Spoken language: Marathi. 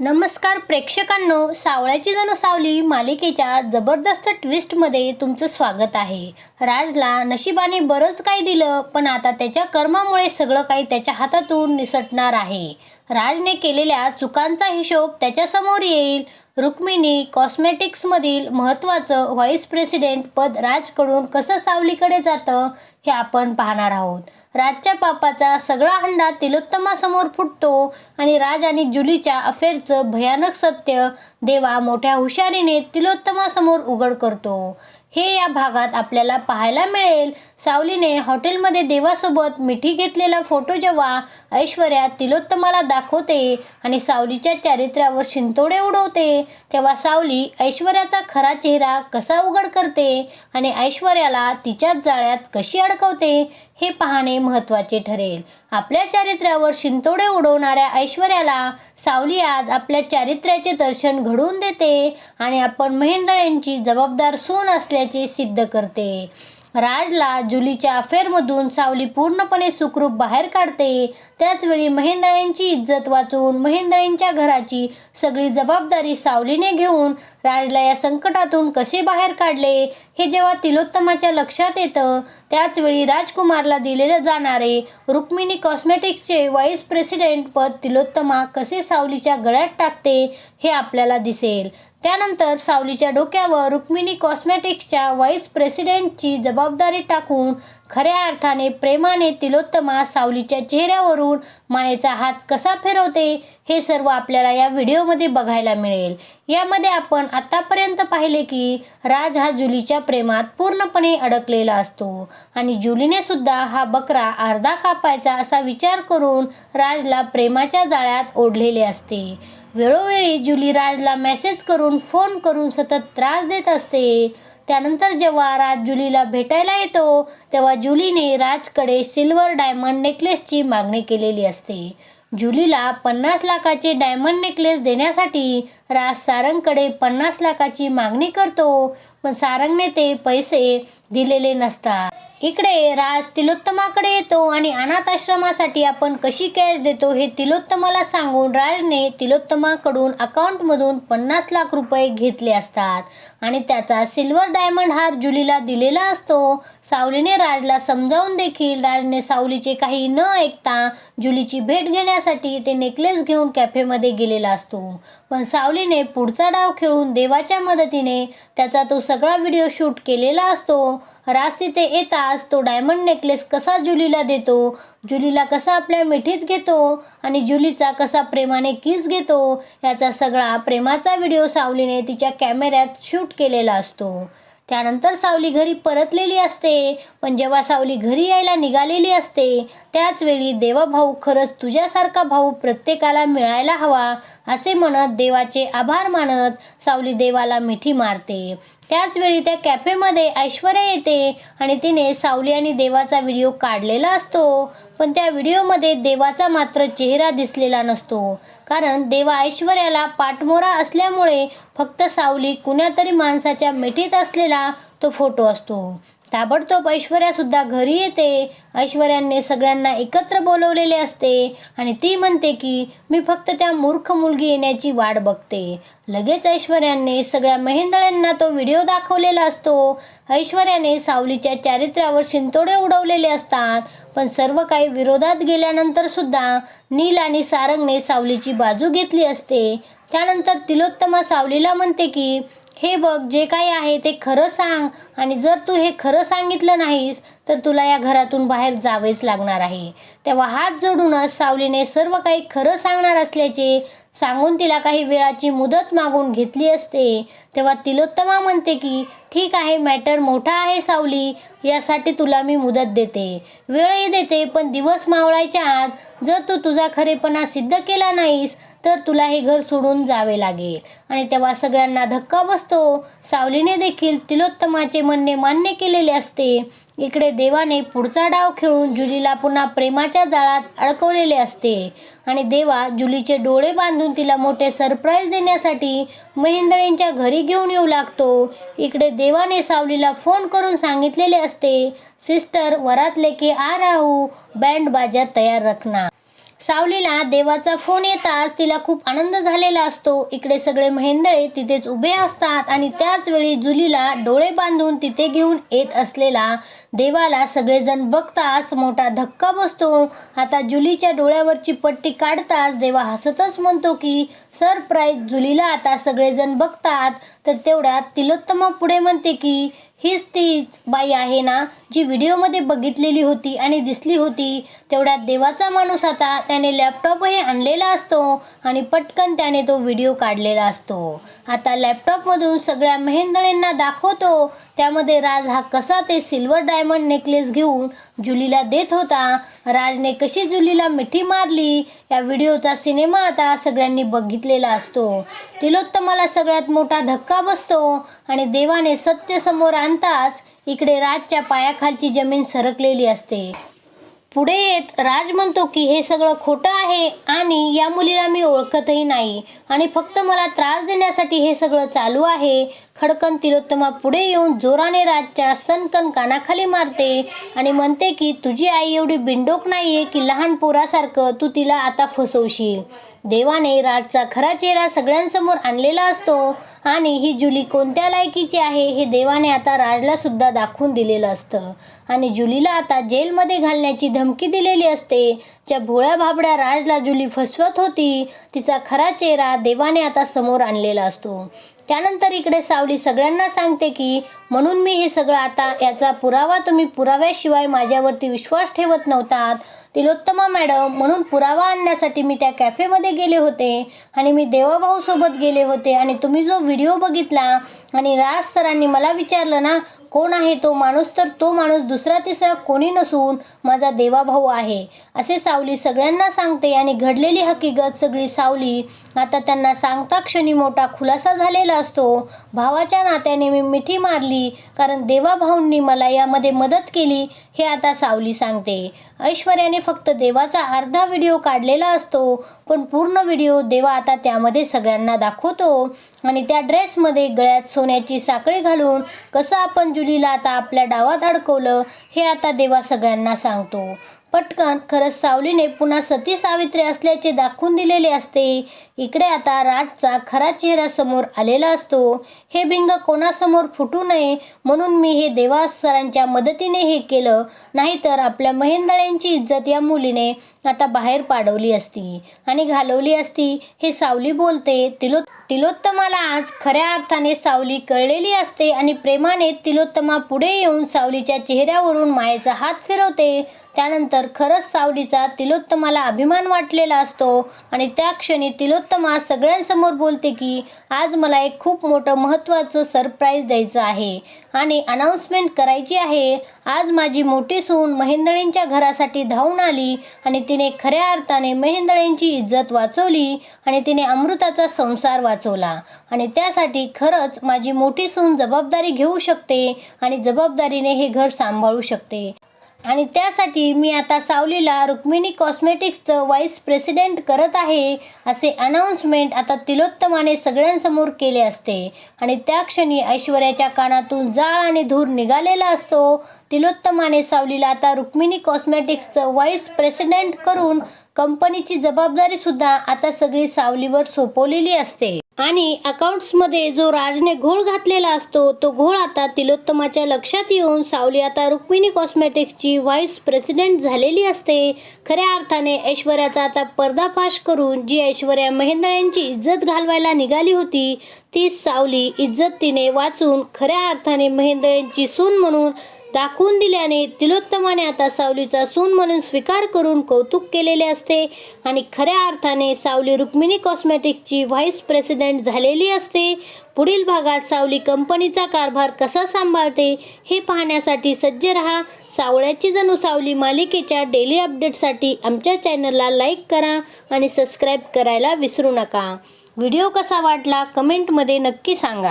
नमस्कार प्रेक्षकांनो सावळ्याची जणू सावली मालिकेच्या जबरदस्त ट्विस्टमध्ये तुमचं स्वागत आहे. राजला नशिबाने बरंच काही दिलं पण आता त्याच्या कर्मामुळे सगळं काही त्याच्या हातातून निसटणार आहे. राजने केलेल्या चुकांचा हिशोब त्याच्यासमोर येईल रुक्मिणी कॉस्मेटिक्समधील महत्त्वाचं व्हाईस प्रेसिडेंट पद राजकडून कसं सावलीकडे जातं हे आपण पाहणार आहोत. राजच्या पापाचा सगळा हंडा तिलोत्तमासमोर फुटतो आणि राज आणि जुलीच्या अफेअरचं भयानक सत्य देवा मोठ्या हुशारीने तिलोत्तमासमोर उघड करतो. हे या भागात आपल्याला पाहायला मिळेल. सावलीने हॉटेलमध्ये देवासोबत मिठी घेतलेला फोटो जेव्हा ऐश्वर्या तिलोत्तमाला दाखवते आणि सावलीच्या चारित्र्यावर शिंतोडे उडवते तेव्हा सावली ऐश्वर्याचा खरा चेहरा कसा उघड करते आणि ऐश्वर्याला तिच्याच जाळ्यात कशी अडकवते हे पाहणे महत्त्वाचे ठरेल. आपल्या चारित्र्यावर शिंतोडे उडवणाऱ्या ऐश्वर्याला सावली आज आपल्या चारित्र्याचे दर्शन घडवून देते आणि आपण महेंद्र यांची जबाबदार सून असल्याचे सिद्ध करते. राजला जुलीच्या अफेअरमधून सावली पूर्णपणे सुखरूप बाहेर काढते. त्याचवेळी महेंद्रांची इज्जत वाचवून महेंद्रांच्या घराची सगळी जबाबदारी सावलीने घेऊन राजला या संकटातून कसे बाहेर काढले हे जेव्हा तिलोत्तमाच्या लक्षात येतं त्याचवेळी राजकुमारला दिलेले जाणारे रुक्मिणी कॉस्मेटिक्सचे व्हाईस प्रेसिडेंट पद तिलोत्तमा कसे सावलीच्या गळ्यात टाकते हे आपल्याला दिसेल. त्यानंतर सावलीच्या डोक्यावर रुक्मिणी कॉस्मेटिक्सच्या व्हाईस प्रेसिडेंटची जबाबदारी टाकून खऱ्या अर्थाने प्रेमाने तिलोत्तमा सावलीच्या चेहऱ्यावरून मायेचा हात कसा फिरवते हे सर्व आपल्याला या व्हिडिओमध्ये बघायला मिळेल. यामध्ये आपण आत्तापर्यंत पाहिले की राज हा जुलीच्या प्रेमात पूर्णपणे अडकलेला असतो आणि जुलीने सुद्धा हा बकरा अर्धा कापायचा असा विचार करून राजला प्रेमाच्या जाळ्यात ओढलेले असते. वेळोवेळी जुली राजला मेसेज करून फोन करून सतत त्रास देत असते. त्यानंतर जेव्हा राज जुलीला भेटायला येतो तेव्हा जुलीने राजकडे सिल्वर डायमंड नेकलेसची मागणी केलेली असते. जुलीला पन्नास लाखाचे डायमंड नेकलेस देण्यासाठी राज सारंगकडे पन्नास लाखाची मागणी करतो पण सारंगने ते पैसे दिलेले नसतात. इकडे राज तिलोत्तमाकडे येतो आणि अनाथ आश्रमासाठी आपण कशी कॅश देतो हे तिलोत्तमाला सांगून राजने तिलोत्तमाकडून अकाउंटमधून पन्नास लाख रुपये घेतले असतात. आणि त्याचा सिल्वर डायमंड हार जुलीला दिलेला असतो. सावलीने राजला समजावून देखील राजने सावलीचे काही न ऐकता जुलीची भेट घेण्यासाठी ते नेकलेस घेऊन कॅफेमध्ये गेलेला असतो. पण सावलीने पुढचा डाव खेळून देवाच्या मदतीने त्याचा तो सगळा व्हिडिओ शूट केलेला असतो. राज तिथे येताच तो डायमंड नेकलेस कसा जुलीला देतो जुलीला कसा आपल्या मिठीत घेतो आणि जुलीचा कसा प्रेमाने किस घेतो याचा सगळा प्रेमाचा व्हिडिओ सावलीने तिच्या कॅमेऱ्यात शूट केलेला असतो. त्यानंतर सावली घरी परतलेली असते. पण जेव्हा सावली घरी यायला निघालेली असते त्याच वेळी खरंच तुझ्यासारखा भाऊ प्रत्येकाला मिळायला हवा असे म्हणत देवाचे आभार मानत सावली देवाला मिठी मारते. त्याच वेळी त्या कॅफेमध्ये ऐश्वर्या येते आणि तिने सावली आणि देवाचा व्हिडिओ काढलेला असतो. पण त्या व्हिडिओमध्ये देवाचा मात्र चेहरा दिसलेला नसतो. कारण देवा ऐश्वर्याला पाठमोरा असल्यामुळे फक्त सावली कुण्यातरी माणसाच्या मिठीत असलेला तो फोटो असतो. ताबडतोब ऐश्वर्यासुद्धा घरी येते. ऐश्वर्याने सगळ्यांना एकत्र बोलवलेले असते आणि ती म्हणते की मी फक्त त्या मूर्ख मुलगी येण्याची वाट बघते. लगेच ऐश्वर्याने सगळ्या महेंदळ्यांना तो व्हिडिओ दाखवलेला असतो. ऐश्वर्याने सावलीच्या चारित्र्यावर शिंतोडे उडवलेले असतात. पण सर्व काही विरोधात गेल्यानंतर सुद्धा नील आणि सारंगने सावलीची बाजू घेतली असते. त्यानंतर तिलोत्तमा सावलीला म्हणते की हे बघ जे काही आहे ते खरं सांग आणि जर तू हे खरं सांगितलं नाहीस तर तुला या घरातून बाहेर जावेच लागणार आहे. तेव्हा हात जोडूनच सावलीने सर्व काही खरं सांगणार असल्याचे सांगून तिला काही वेळाची मुदत मागून घेतली असते. तेव्हा तिलोत्तमा म्हणते की ठीक आहे मॅटर मोठा आहे सावली यासाठी तुला मी मुदत देते. वेळही देते पण दिवस मावळायच्या आत जर तू तुझा खरेपणा सिद्ध केला नाहीस तर तुला हे घर सोडून जावे लागेल. आणि तेव्हा सगळ्यांना धक्का बसतो. सावलीने देखील तिलोत्तमाचे म्हणणे मान्य केलेले असते. इकडे देवाने पुढचा डाव खेळून जुलीला पुन्हा प्रेमाच्या जाळात अडकवलेले असते. आणि देवा जुलीचे डोळे बांधून तिला मोठे सरप्राईज देण्यासाठी महेंद्रेंच्या घरी घेऊन येऊ लागतो. इकडे देवाने सावलीला फोन करून सांगितलेले असते सिस्टर वरात लेके आ राहू. बँड बाजा तयार रखना. सावलीला देवाचा फोन येताच तिला खूप आनंद झालेला असतो. इकडे सगळे महेंदळे तिथेच उभे असतात आणि त्याच वेळी जुलीला डोळे बांधून तिथे घेऊन येत असलेला देवाला सगळेजण बघताच मोठा धक्का बसतो. आता जुलीच्या डोळ्यावरची पट्टी काढताच देवा हसतच म्हणतो की सरप्राईज जुलीला आता सगळेजण बघतात. तर तेवढ्यात तिलोत्तमा पुढे म्हणते की हीच तीच बाई आहे ना जी व्हिडिओमध्ये बघितलेली होती आणि दिसली होती. तेवढ्यात देवाचा माणूस आता त्याने लॅपटॉपही आणलेला असतो आणि पटकन त्याने तो व्हिडिओ काढलेला असतो. आता लॅपटॉपमधून सगळ्या मेहेंदळींना दाखवतो. त्यामध्ये राज हा कसा ते सिल्वर डायमंड नेकलेस घेऊन जुलीला देत होता. राजने कशी जुलीला मिठी मारली या व्हिडिओचा सिनेमा आता सगळ्यांनी बघितलेला असतो. तिलोत्तमाला सगळ्यात मोठा धक्का बसतो. आणि देवाने सत्य समोर आणताच इकडे राजच्या पायाखालची जमीन सरकलेली असते. पुढे येत राज म्हणतो की हे सगळं खोटं आहे आणि या मुलीला मी ओळखतही नाही आणि फक्त मला त्रास देण्यासाठी हे सगळं चालू आहे खडकन तिलोत्तमा पुढे येऊन जोराने राजच्या सनकन कानाखाली मारते आणि म्हणते की तुझी आई एवढी बिंडोक नाहीये की लहान पोरासारखं तू तिला आता फसवशील. देवाने राजचा खरा चेहरा सगळ्यांसमोर आणलेला असतो. आणि ही जुली कोणत्या लायकीची आहे हे देवाने आता राजला सुद्धा दाखवून दिलेलं असतं. आणि जुलीला आता जेलमध्ये घालण्याची धमकी दिलेली असते. ज्या भोळ्या भाबड्या राजला जुली फसवत होती तिचा खरा चेहरा देवाने आता समोर आणलेला असतो. त्यानंतर इकडे सावली सगळ्यांना सांगते की म्हणून मी हे सगळं आता याचा पुरावा तुम्ही पुराव्याशिवाय माझ्यावरती विश्वास ठेवत नव्हतात. तिलोत्तमा मॅडम म्हणून पुरावा आणण्यासाठी मी त्या कॅफेमध्ये गेले होते आणि मी देवाभाऊसोबत गेले होते आणि तुम्ही जो व्हिडिओ बघितला आणि राज सरांनी मला विचारलं ना कोण आहे तो माणूस? तर तो माणूस दुसरा तिसरा कोणी नसून माझा देवाभाऊ आहे. असे सावली सगळ्यांना सांगते आणि घडलेली हकीकत सगळी सावली आता त्यांना सांगता क्षणी मोठा खुलासा झालेला असतो. भावाच्या नात्याने मी मिठी मारली कारण देवाभाऊंनी मला यामध्ये मदत केली. हे आता सावली सांगते. ऐश्वर्याने फक्त देवाचा अर्धा व्हिडिओ काढलेला असतो. पण पूर्ण व्हिडिओ देवा आता त्यामध्ये सगळ्यांना दाखवतो. आणि त्या ड्रेसमध्ये गळ्यात सोन्याची साखळी घालून कसं आपण जुलीला आता आपल्या डावात अडकवलं हे आता देवा सगळ्यांना सांगतो. पटकन. खरंच सावलीने पुन्हा सती सावित्री असल्याचे दाखवून दिलेले असते. इकडे आता राजचा खरा चेहरा समोर आलेला असतो. हे बिंग कोणासमोर फुटू नये म्हणून मी हे देवा सरांच्या मदतीने हे केलं. नाहीतर आपल्या महेंदळ्यांची इज्जत या मुलीने आता बाहेर पाडवली असती आणि घालवली असती. हे सावली बोलते तिलो तिलोत्तमाला आज खऱ्या अर्थाने सावली कळलेली असते आणि प्रेमाने तिलोत्तमा पुढे येऊन सावलीच्या चेहऱ्यावरून मायेचा हात फिरवते. त्यानंतर खरंच सावलीचा तिलोत्तमाला अभिमान वाटलेला असतो आणि त्या क्षणी तिलोत्तमा सगळ्यांसमोर बोलते की आज मला एक खूप मोठं महत्त्वाचं सरप्राईज द्यायचं आहे आणि अनाऊन्समेंट करायची आहे. आज माझी मोठी सून महेंदळींच्या घरासाठी धावून आली आणि तिने खऱ्या अर्थाने महेंदळींची इज्जत वाचवली आणि तिने अमृताचा संसार वाचवला. आणि त्यासाठी खरंच माझी मोठी सून जबाबदारी घेऊ शकते आणि जबाबदारीने हे घर सांभाळू शकते. आणि त्यासाठी मी आता सावलीला रुक्मिणी कॉस्मेटिक्सचं व्हाईस प्रेसिडेंट करत आहे असे अनाऊन्समेंट आता तिलोत्तमाने सगळ्यांसमोर केले असते. आणि त्या क्षणी ऐश्वर्याच्या कानातून जाळ आणि धूर निघालेला असतो. तिलोत्तमाने सावलीला आता रुक्मिणी कॉस्मेटिक्सचं व्हाईस प्रेसिडेंट करून कंपनीची जबाबदारीसुद्धा आता सगळी सावलीवर सोपवलेली असते. आणि अकाउंट्समध्ये जो राजने घोळ घातलेला असतो तो घोळ आता तिलोत्तमाच्या लक्षात येऊन सावली आता रुक्मिणी कॉस्मेटिक्सची व्हाईस प्रेसिडेंट झालेली असते. खऱ्या अर्थाने ऐश्वर्याचा आता पर्दाफाश करून जी ऐश्वर्या यांची इज्जत घालवायला निघाली होती ती सावली इज्जत तिने वाचून खऱ्या अर्थाने महेंद्र यांची सून म्हणून दाखवून दिल्याने तिलोत्तमाने आता सावलीचा सून म्हणून स्वीकार करून कौतुक केलेले असते आणि खऱ्या अर्थाने सावली रुक्मिणी कॉस्मेटिक्सची व्हाईस प्रेसिडेंट झालेली असते. पुढील भागात सावली कंपनीचा कारभार कसा सांभाळते हे पाहण्यासाठी सज्ज रहा. सावळ्याची जणू सावली मालिकेच्या डेली अपडेटसाठी आमच्या चॅनलला लाईक करा आणि सबस्क्राईब करायला विसरू नका. व्हिडिओ कसा वाटला कमेंटमध्ये नक्की सांगा.